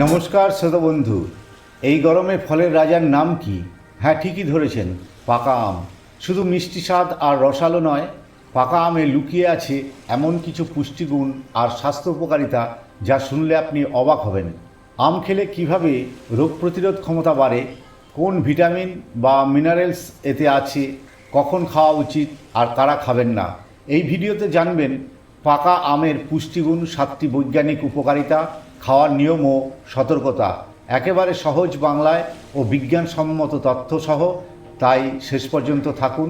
নমস্কার শ্রোতা বন্ধু, এই গরমে ফলের রাজার নাম কি? হ্যাঁ ঠিকই ধরেছেন, পাকা আম। শুধু মিষ্টি স্বাদ আর রসালো নয়, পাকা আমে লুকিয়ে আছে এমন কিছু পুষ্টিগুণ আর স্বাস্থ্য উপকারিতা যা শুনলে আপনি অবাক হবেন। আম খেলে কীভাবে রোগ প্রতিরোধ ক্ষমতা বাড়ে, কোন ভিটামিন বা মিনারেলস এতে আছে, কখন খাওয়া উচিত আর কারা খাবেন না, এই ভিডিওতে জানবেন পাকা আমের পুষ্টিগুণ, সাতটি বৈজ্ঞানিক উপকারিতা খাওয়ার নিয়ম ও সতর্কতা একেবারে সহজ বাংলায় ও বিজ্ঞানসম্মত তথ্যসহ তাই শেষ পর্যন্ত থাকুন।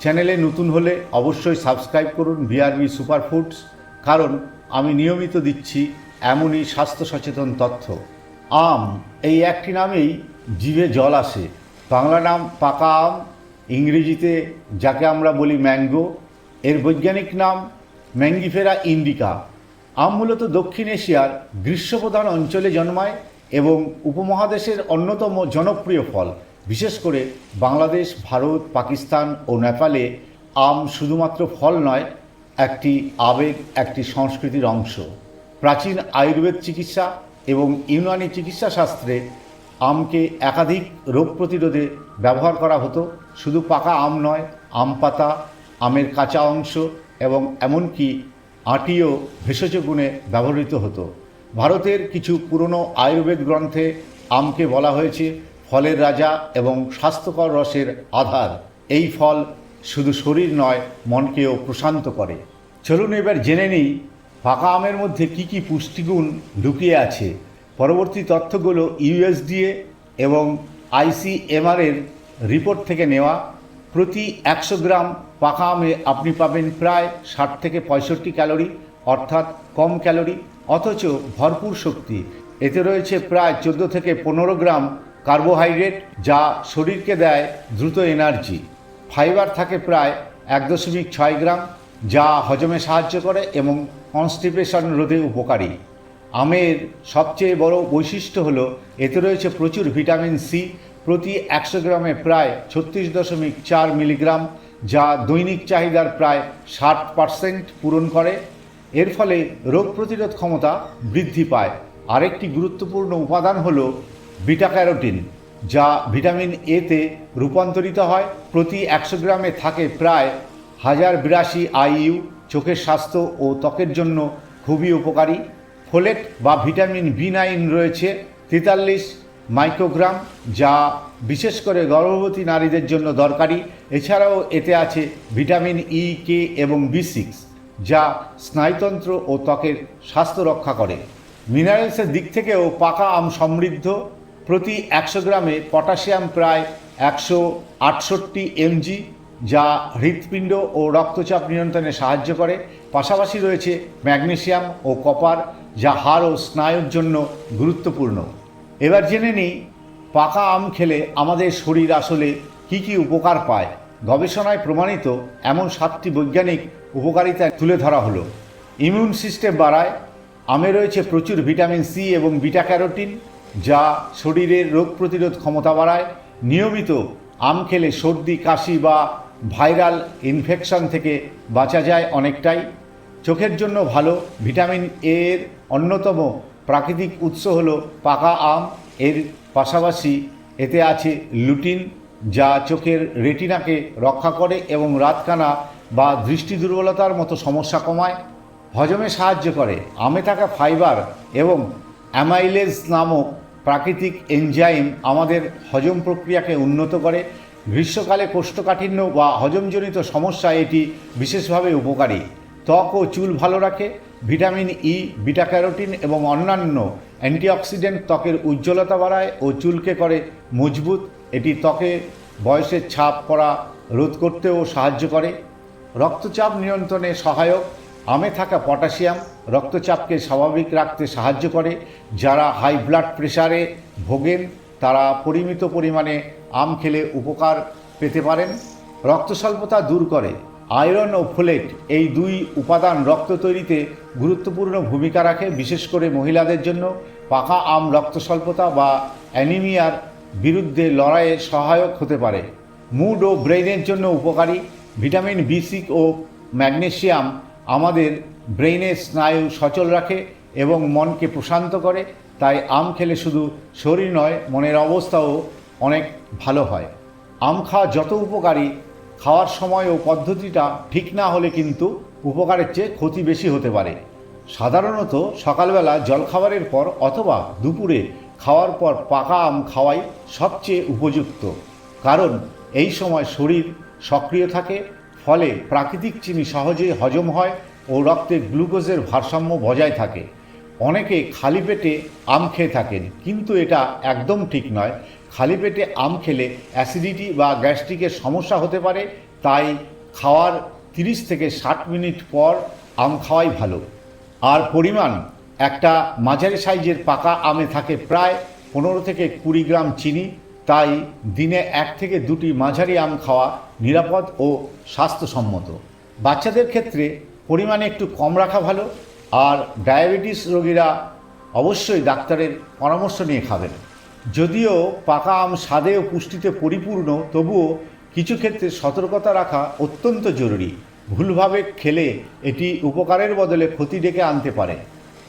চ্যানেলে নতুন হলে অবশ্যই সাবস্ক্রাইব করুন বিআরবি সুপারফুডস কারণ আমি নিয়মিত দিচ্ছি এমনই স্বাস্থ্য সচেতন তথ্য। আম, এই একটি নামেই জিভে জল আসে। বাংলা নাম পাকা আম, ইংরেজিতে যাকে আমরা বলি ম্যাঙ্গো। এর বৈজ্ঞানিক নাম ম্যাঙ্গিফেরা ইন্ডিকা। আম মূলত দক্ষিণ এশিয়ার গ্রীষ্মপ্রধান অঞ্চলে জন্মায় এবং উপমহাদেশের অন্যতম জনপ্রিয় ফল, বিশেষ করে বাংলাদেশ, ভারত, পাকিস্তান ও নেপালে আম শুধুমাত্র ফল নয়, একটি আবেগ, একটি সংস্কৃতির অংশ। প্রাচীন আয়ুর্বেদ চিকিৎসা এবং ইউনানি চিকিৎসা শাস্ত্রে আমকে একাধিক রোগ প্রতিরোধে ব্যবহার করা হতো। শুধু পাকা আম নয়, আম পাতা, আমের কাঁচা অংশ এবং এমনকি আটিও ভেষজ গুণে ব্যবহৃত হতো। ভারতের কিছু পুরনো আয়ুর্বেদ গ্রন্থে আমকে বলা হয়েছে, ফলের রাজা এবং স্বাস্থ্যকর রসের আধার। এই ফল শুধু শরীর নয়, মনকেও প্রশান্ত করে। চলুন এবার জেনে নিই পাকা আমের মধ্যে কি কি পুষ্টিগুণ লুকিয়ে আছে। পরবর্তী তথ্যগুলো ইউএসডিএ এবং আইসিএমআরের রিপোর্ট থেকে নেওয়া। প্রতি একশো গ্রাম পাকা আমে আপনি পাবেন প্রায় ষাট থেকে পঁয়ষট্টি ক্যালোরি, অর্থাৎ কম ক্যালোরি, অথচ ভরপুর শক্তি। এতে রয়েছে প্রায় চোদ্দ থেকে পনেরো গ্রাম কার্বোহাইড্রেট, যা শরীরকে দেয় দ্রুত এনার্জি। ফাইবার থাকে প্রায় এক দশমিক ছয় গ্রাম, যা হজমে সাহায্য করে এবং কনস্টিপেশন রোধে উপকারী। আমের সবচেয়ে বড় বৈশিষ্ট্য হল, এতে রয়েছে প্রচুর ভিটামিন সি প্রতি একশো গ্রামে প্রায় ছত্রিশ দশমিক চার মিলিগ্রাম যা দৈনিক চাহিদার প্রায় ষাট পার্সেন্ট পূরণ করে। এর ফলে রোগ প্রতিরোধ ক্ষমতা বৃদ্ধি পায়। আরেকটি গুরুত্বপূর্ণ উপাদান হল বিটা ক্যারোটিন যা ভিটামিন এতে রূপান্তরিত হয়। প্রতি একশো গ্রামে থাকে প্রায় হাজার বিরাশি আইইউ চোখের স্বাস্থ্য ও ত্বকের জন্য খুবই উপকারী। ফোলেট বা ভিটামিন বি নাইন রয়েছে। তেতাল্লিশ মাইক্রোগ্রাম, যা বিশেষ করে গর্ভবতী নারীদের জন্য দরকারি। এছাড়াও এতে আছে ভিটামিন ই কে এবং বি সিক্স যা স্নায়ুতন্ত্র ও ত্বকের স্বাস্থ্য রক্ষা করে। মিনারেলসের দিক থেকেও পাকা আম সমৃদ্ধ। প্রতি একশো গ্রামে পটাশিয়াম প্রায় একশো আটষট্টি এমজি, যা হৃৎপিণ্ড ও রক্তচাপ নিয়ন্ত্রণে সাহায্য করে। পাশাপাশি রয়েছে ম্যাগনেসিয়াম ও কপার, যা হাড় ও স্নায়ুর জন্য গুরুত্বপূর্ণ। এবার জেনে নিই, পাকা আম খেলে আমাদের শরীর আসলে কি কি উপকার পায়। গবেষণায় প্রমাণিত এমন সাতটি বৈজ্ঞানিক উপকারিতা তুলে ধরা হলো। ইমিউন সিস্টেম বাড়ায়, আমে রয়েছে প্রচুর ভিটামিন সি এবং বিটা ক্যারোটিন, যা শরীরের রোগ প্রতিরোধ ক্ষমতা বাড়ায়। নিয়মিত আম খেলে সর্দি, কাশি বা ভাইরাল ইনফেকশন থেকে বাঁচা যায় অনেকটাই। চোখের জন্য ভালো ভিটামিন এর অন্যতম প্রাকৃতিক উৎস হল পাকা আম, এর পাশাপাশি এতে আছে লুটিন, যা চোখের রেটিনাকে রক্ষা করে এবং রাতকানা বা দৃষ্টি দুর্বলতার মতো সমস্যা কমায়। হজমে সাহায্য করে। আমে থাকা ফাইবার এবং অ্যামাইলেজ নামক প্রাকৃতিক এনজাইম আমাদের হজম প্রক্রিয়াকে উন্নত করে। গ্রীষ্মকালে কোষ্ঠকাঠিন্য বা হজমজনিত সমস্যা এটি বিশেষভাবে উপকারী। ত্বক ও চুল ভালো রাখে। ভিটামিন ই বিটা ক্যারোটিন এবং অন্যান্য অ্যান্টিঅক্সিডেন্ট ত্বকের উজ্জ্বলতা বাড়ায় ও চুলকে করে মজবুত। এটি ত্বকে বয়সের ছাপ পড়া, রোধ করতেও সাহায্য করে। রক্তচাপ নিয়ন্ত্রণে সহায়ক। আমে থাকা পটাশিয়াম রক্তচাপকে স্বাভাবিক রাখতে সাহায্য করে। যারা হাই ব্লাড প্রেশারে ভোগেন, তারা পরিমিত পরিমাণে আম খেলে উপকার পেতে পারেন। রক্তস্বল্পতা দূর করে। আয়রন ও ফোলেট এই দুই উপাদান রক্ত তৈরিতে গুরুত্বপূর্ণ ভূমিকা রাখে, বিশেষ করে মহিলাদের জন্য। পাকা আম রক্ত স্বল্পতা বা অ্যানিমিয়ার বিরুদ্ধে লড়াইয়ে সহায়ক হতে পারে। মুড ও ব্রেইনের জন্য উপকারী। ভিটামিন বি সিক্স ও ম্যাগনেসিয়াম আমাদের ব্রেইনের স্নায়ু সচল রাখে এবং মনকে প্রশান্ত করে। তাই আম খেলে শুধু শরীর নয়, মনের অবস্থাও অনেক ভালো হয়। আম খাওয়া যত উপকারী খাওয়ার সময় ও পদ্ধতিটা ঠিক না হলে কিন্তু উপকারের চেয়ে ক্ষতি বেশি হতে পারে। সাধারণত সকালবেলা জলখাবারের পর অথবা দুপুরে খাওয়ার পর পাকা আম খাওয়াই সবচেয়ে উপযুক্ত। কারণ এই সময় শরীর সক্রিয় থাকে, ফলে প্রাকৃতিক চিনি সহজেই হজম হয় ও রক্তে গ্লুকোজের ভারসাম্য বজায় থাকে। অনেকে খালি পেটে আম খেয়ে থাকেন, কিন্তু এটা একদম ঠিক নয়। খালি পেটে আম খেলে অ্যাসিডিটি বা গ্যাস্ট্রিকের সমস্যা হতে পারে, তাই খাওয়ার তিরিশ থেকে ষাট মিনিট পর আম খাওয়াই ভালো। আর পরিমাণ, একটা মাঝারি সাইজের পাকা আমে থাকে প্রায় পনেরো থেকে কুড়ি গ্রাম চিনি, তাই দিনে এক থেকে দুটি মাঝারি আম খাওয়া নিরাপদ ও স্বাস্থ্যসম্মত। বাচ্চাদের ক্ষেত্রে পরিমাণে একটু কম রাখা ভালো, আর ডায়াবেটিস রোগীরা অবশ্যই ডাক্তারের পরামর্শ নিয়ে খাবেন। যদিও পাকা আম স্বাদে ও পুষ্টিতে পরিপূর্ণ, তবুও কিছু ক্ষেত্রে সতর্কতা রাখা অত্যন্ত জরুরি। ভুলভাবে খেলে এটি উপকারের বদলে ক্ষতি ডেকে আনতে পারে।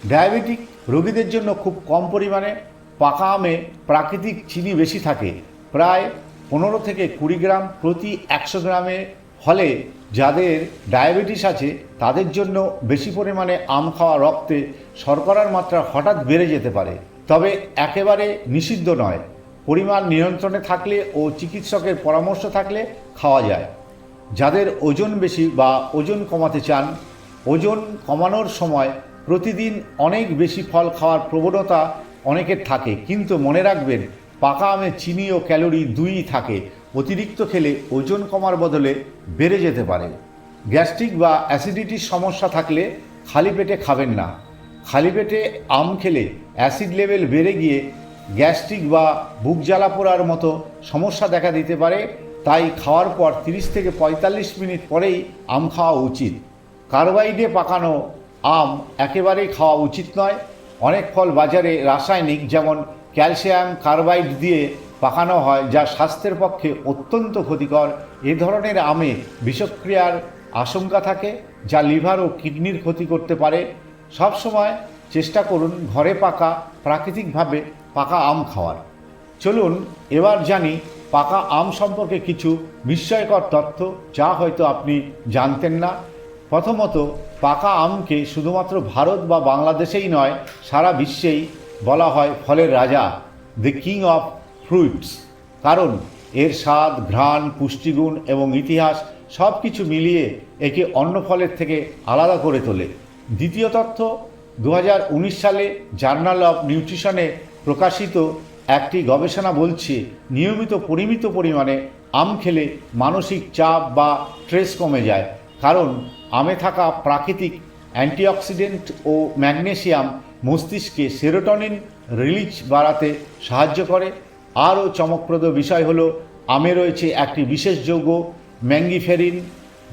ডায়াবেটিক রোগীদের জন্য খুব কম পরিমাণে পাকা আমে প্রাকৃতিক চিনি বেশি থাকে। প্রায় পনেরো থেকে কুড়ি গ্রাম প্রতি একশো গ্রামে ফলে যাদের ডায়াবেটিস আছে, তাদের জন্য বেশি পরিমাণে আম খাওয়া রক্তে শর্করার মাত্রা হঠাৎ বেড়ে যেতে পারে। তবে একেবারে নিষিদ্ধ নয়। পরিমাণ নিয়ন্ত্রণে থাকলে ও চিকিৎসকের পরামর্শ থাকলে খাওয়া যায়। যাদের ওজন বেশি বা ওজন কমাতে চান, ওজন কমানোর সময় প্রতিদিন অনেক বেশি ফল খাওয়ার প্রবণতা অনেকের থাকে। কিন্তু মনে রাখবেন, পাকা আমে চিনি ও ক্যালোরি দুইই থাকে। অতিরিক্ত খেলে ওজন কমার বদলে বেড়ে যেতে পারে। গ্যাস্ট্রিক বা অ্যাসিডিটির সমস্যা থাকলে খালি পেটে খাবেন না। খালি পেটে আম খেলে অ্যাসিড লেভেল বেড়ে গিয়ে গ্যাস্ট্রিক বা বুক জ্বালা পোড়ার মতো সমস্যা দেখা দিতে পারে, তাই খাওয়ার পর তিরিশ থেকে পঁয়তাল্লিশ মিনিট পরেই আম খাওয়া উচিত। কার্বাইডে পাকানো আম একেবারেই খাওয়া উচিত নয়। অনেক ফল বাজারে রাসায়নিক, যেমন ক্যালসিয়াম কার্বাইড দিয়ে পাকানো হয়, যা স্বাস্থ্যের পক্ষে অত্যন্ত ক্ষতিকর। এ ধরনের আমে বিষক্রিয়ার আশঙ্কা থাকে, যা লিভার ও কিডনির ক্ষতি করতে পারে। সবসময় চেষ্টা করুন ঘরে পাকা, প্রাকৃতিকভাবে পাকা আম খাওয়ার। চলুন, এবার জানি পাকা আম সম্পর্কে কিছু বিস্ময়কর তথ্য যা হয়তো আপনি জানতেন না। প্রথমত, পাকা আমকে শুধুমাত্র ভারত বা বাংলাদেশেই নয়, সারা বিশ্বেই বলা হয় ফলের রাজা দ্য কিং অফ ফ্রুটস কারণ, এর স্বাদ, ঘ্রাণ, পুষ্টিগুণ এবং ইতিহাস সব কিছু মিলিয়ে একে অন্য ফলের থেকে আলাদা করে তোলে। দ্বিতীয় তথ্য দু হাজার উনিশ সালে জার্নাল অফ নিউট্রিশনে প্রকাশিত একটি গবেষণা বলছে, নিয়মিত পরিমিত পরিমাণে আম খেলে মানসিক চাপ বা স্ট্রেস কমে যায়। কারণ, আমে থাকা প্রাকৃতিক অ্যান্টিঅক্সিডেন্ট ও ম্যাগনেসিয়াম মস্তিষ্কে সেরোটনিন রিলিজ বাড়াতে সাহায্য করে। আরও চমকপ্রদ বিষয় হলো, আমে রয়েছে একটি বিশেষ যৌগ, ম্যাঙ্গিফেরিন।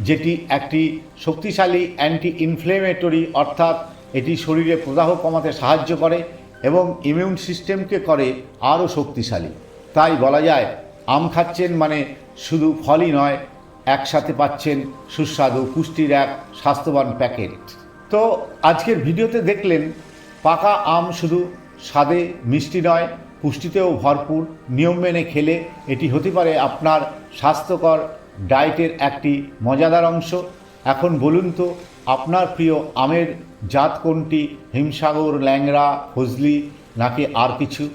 যেটি একটি শক্তিশালী অ্যান্টি ইনফ্লেমেটরি অর্থাৎ এটি শরীরে প্রদাহ কমাতে সাহায্য করে এবং ইমিউন সিস্টেমকে করে আরও শক্তিশালী। তাই বলা যায়, আম খাচ্ছেন মানে শুধু ফলই নয়, একসাথে পাচ্ছেন সুস্বাদু পুষ্টির এক স্বাস্থ্যবান প্যাকেট। তো আজকের ভিডিওতে দেখলেন, পাকা আম শুধু স্বাদে মিষ্টি নয়, পুষ্টিতেও ভরপুর। নিয়ম মেনে খেলে এটি হতে পারে আপনার স্বাস্থ্যকর ডায়েটের একটি মজাদার অংশ। এখন বলুন তো, আপনার প্রিয় আমের জাত কোনটি? হিমসাগর, ল্যাংড়া ফজলি নাকি আর কিছু?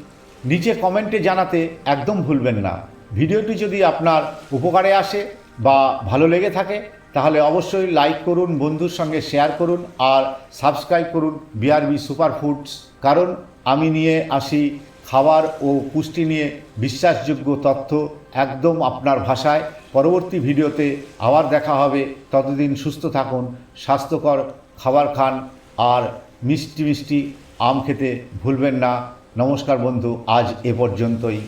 নিচে কমেন্টে জানাতে একদম ভুলবেন না। ভিডিওটি যদি আপনার উপকারে আসে বা ভালো লেগে থাকে, তাহলে অবশ্যই লাইক করুন, বন্ধুর সঙ্গে শেয়ার করুন আর সাবস্ক্রাইব করুন বিআরবি সুপার ফুডস কারণ আমি নিয়ে আসি খাবার ও পুষ্টি নিয়ে বিশ্বাসযোগ্য তথ্য একদম আপনার ভাষায়। পরবর্তী ভিডিওতে আবার দেখা হবে। ততদিন সুস্থ থাকুন, স্বাস্থ্যকর খাবার খান আর মিষ্টি মিষ্টি আম খেতে ভুলবেন না। নমস্কার বন্ধু, আজ এ পর্যন্তই।